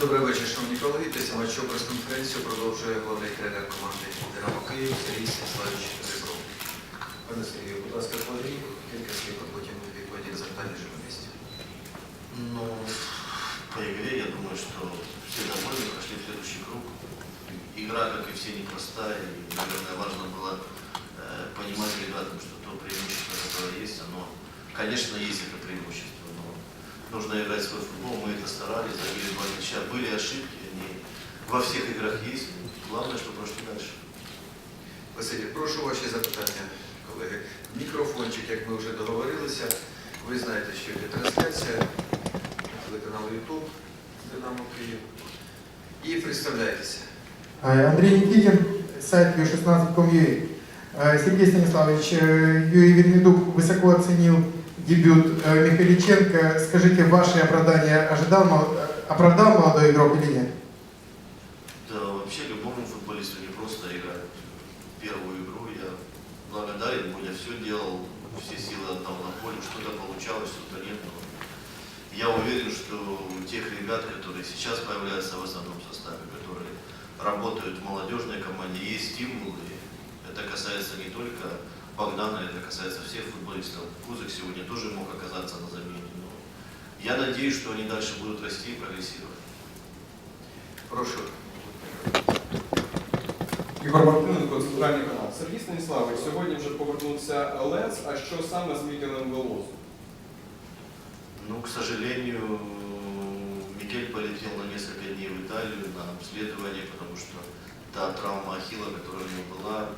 Добрий вечір, шановні колеги. Після матчу прес-конференцію продовжує головний тренер команди Динамо Київ Сергій Станіславович Ребров. Пане Сергію, будь ласка, хвилинку, кілька слів, а потім відповіді на запитання журналістів. Ну, по игре я думаю, что все довольны, прошли в следующий круг. Игра, как и все, непростая. И, наверное, важно было э, понимать ребятам, что то преимущество, которое есть, оно, конечно, есть это преимущество, но нужно играть в свой футбол. Мы это старались, забили два мяча. Были ошибки, они во всех играх есть. Главное, что прошли дальше. Василь, прошу ваші запитання, колеги. Мікрофончик, як ми вже договорилися. Ви знаєте, що йде трансляція телеканалу YouTube Динамо Київ. І представляйтеся. Э, Андрей Никитин, сайт u16.com.ua. Э, Сергей Станиславович, э, Юрий Вернедук высоко оценил дебют э, Михаличенко. Скажите, ваше оправдание ожидал, оправдал молодой игрок или нет? Да, вообще любому футболисту не просто играть первую игру. Я благодарен, ему, я все делал, все силы отдал на поле, что-то получалось, что-то нет. Но я уверен, что у тех ребят, которые сейчас появляются в основном составе, которые работают в молодежной команде, есть стимулы. Это касается не только Богдана, это касается всех футболистов. Кузык сегодня тоже мог оказаться на замене. Но я надеюсь, что они дальше будут расти и прогрессировать. Прошу. Ігор Мартиненко, центральний канал. Сергій Станіславович, сьогодні вже повернувся Лец, а що саме з Мікелем Велозу? Ну, к сожалению, Микель полетел на несколько дней в Италию на обследование, потому что та травма Ахилла, которая у него была,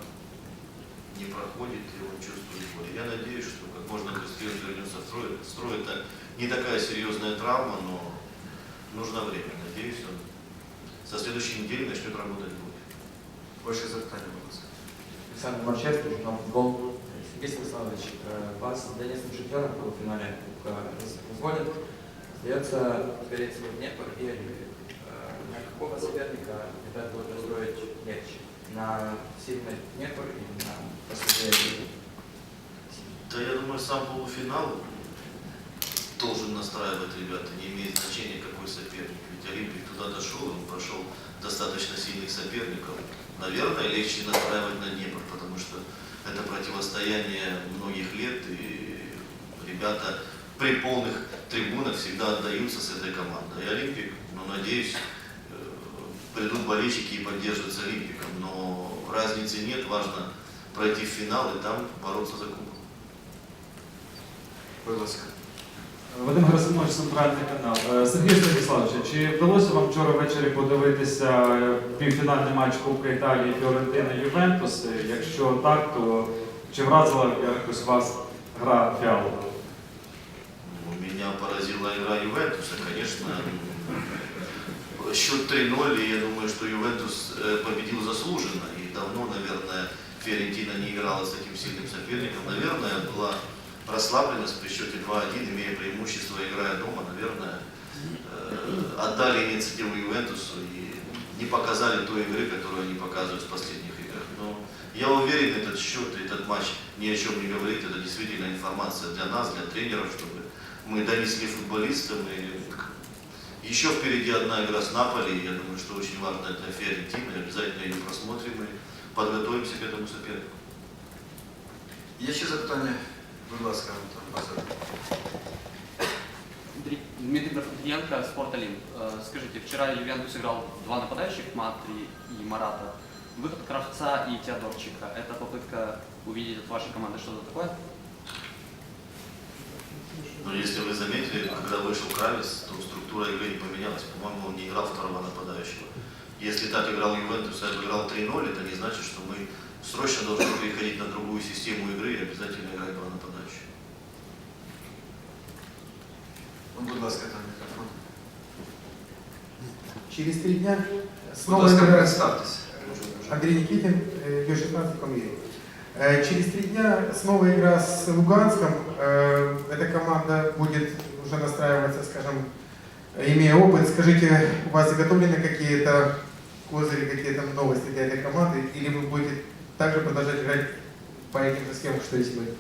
не проходит, и он чувствует боль. Я надеюсь, что как можно быстрее он вернется в строй. Строй это не такая серьезная травма, но нужно время. Надеюсь, он со следующей недели начнет работать. Ваше запитання, будь ласка. Александр Марчевский, журнал «Футбол». Сергей Станиславович, э, вас донецким чемпионом в полуфинале Кубка разводят. Остается скорее всего Днепр и. Э, На какого соперника ребят будут настроить легче? На сильный Днепр или на последний Олимпик? Да, я думаю, сам полуфинал должен настраивать ребята, не имеет значения, какой соперник. Ведь Олимпик туда дошел, он прошел достаточно сильных соперников. Наверное, легче настраивать на Днепр, потому что это противостояние многих лет, и ребята при полных трибунах всегда отдаются с этой командой. И Олимпик, ну, надеюсь, э, придут болельщики и поддержат Олимпиком, но разницы нет, важно пройти в финал и там бороться за кубок. Будь ласка. Вадим Герасимович, центральний канал. Е, Сергій Станіславович, чи вдалося вам вчора ввечері подивитися е, півфінальний матч Кубка Італії Фіорентина Ювентус? Е, Якщо так, то чи вразила якось вас гра Фіалу? Ну, Меня поразила игра Ювентуса, конечно. Счет 3-0, и я думаю, что Ювентус э, победил заслуженно. И давно, наверное, Фиорентина не играла с таким сильным соперником. Наверное, была расслабленность при счете 2-1, имея преимущество, играя дома. Наверное, э, отдали инициативу Ювентусу и не показали той игры, которую они показывают в последних играх. Но я уверен, этот счет, этот матч ни о чем не говорит. Это действительно информация для нас, для тренеров, чтобы мы донесли футболистам. И еще впереди одна игра с Наполи. Я думаю, что очень важная для Фиорентины. Обязательно ее просмотрим и подготовимся к этому сопернику. Є ще запитання? Будь ласка, Антон. Дмитрий Дмитрий Гордиенко, Спорт Олимп. Э, Скажите, вчера Ювентус играл два нападающих, Матри и Марата. Выход Кравца и Теодорчика. Это попытка увидеть от вашей команды что-то такое? Но если вы заметили, когда вышел Кравец, то структура игры не поменялась. По-моему, он не играл второго нападающего. Если так играл Ювентус, а играл 3-0, это не значит, что мы срочно должны переходить на другую систему игры и обязательно играть два нападающих. Ну, будь ласка, там мікрофон. Через три дня Будь снова ласка, игра представтеся. Андрей Никитин, э, u16.com.ua. Э, Через три дня снова игра с Луганском. Э, Эта команда будет уже настраиваться, скажем, имея опыт. Скажите, у вас заготовлены какие-то козыри, какие-то новости для этой команды? Или вы будете также продолжать играть по же схемам, что и сегодня?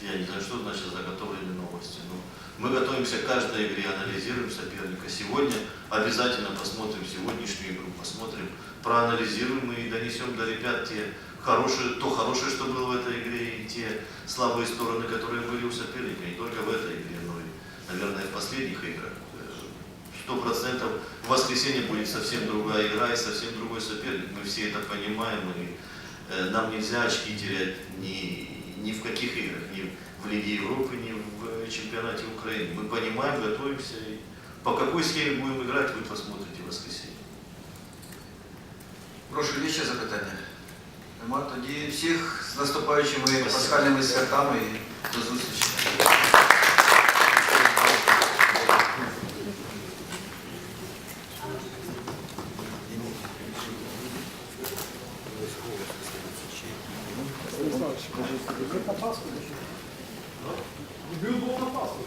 Я не знаю, что значит заготовленные новости. Но мы готовимся к каждой игре, анализируем соперника. Сегодня обязательно посмотрим сегодняшнюю игру, посмотрим, проанализируем и донесем до ребят те хорошие, то хорошее, что было в этой игре, и те слабые стороны, которые были у соперника, не только в этой игре, но и, наверное, в последних играх. Сто процентов в воскресенье будет совсем другая игра и совсем другой соперник. Мы все это понимаем, и э, нам нельзя очки терять ни, ни в каких играх, ни в Лиге Европы, ни в э, чемпионате Украины. Мы понимаем, готовимся. И по какой схеме будем играть, вы посмотрите в воскресенье. Прошу, є ще запитання? Нема? Тоді всіх з наступаючими пасхальними святами і до зустрічі. товарищи. Дебют был на Пасху.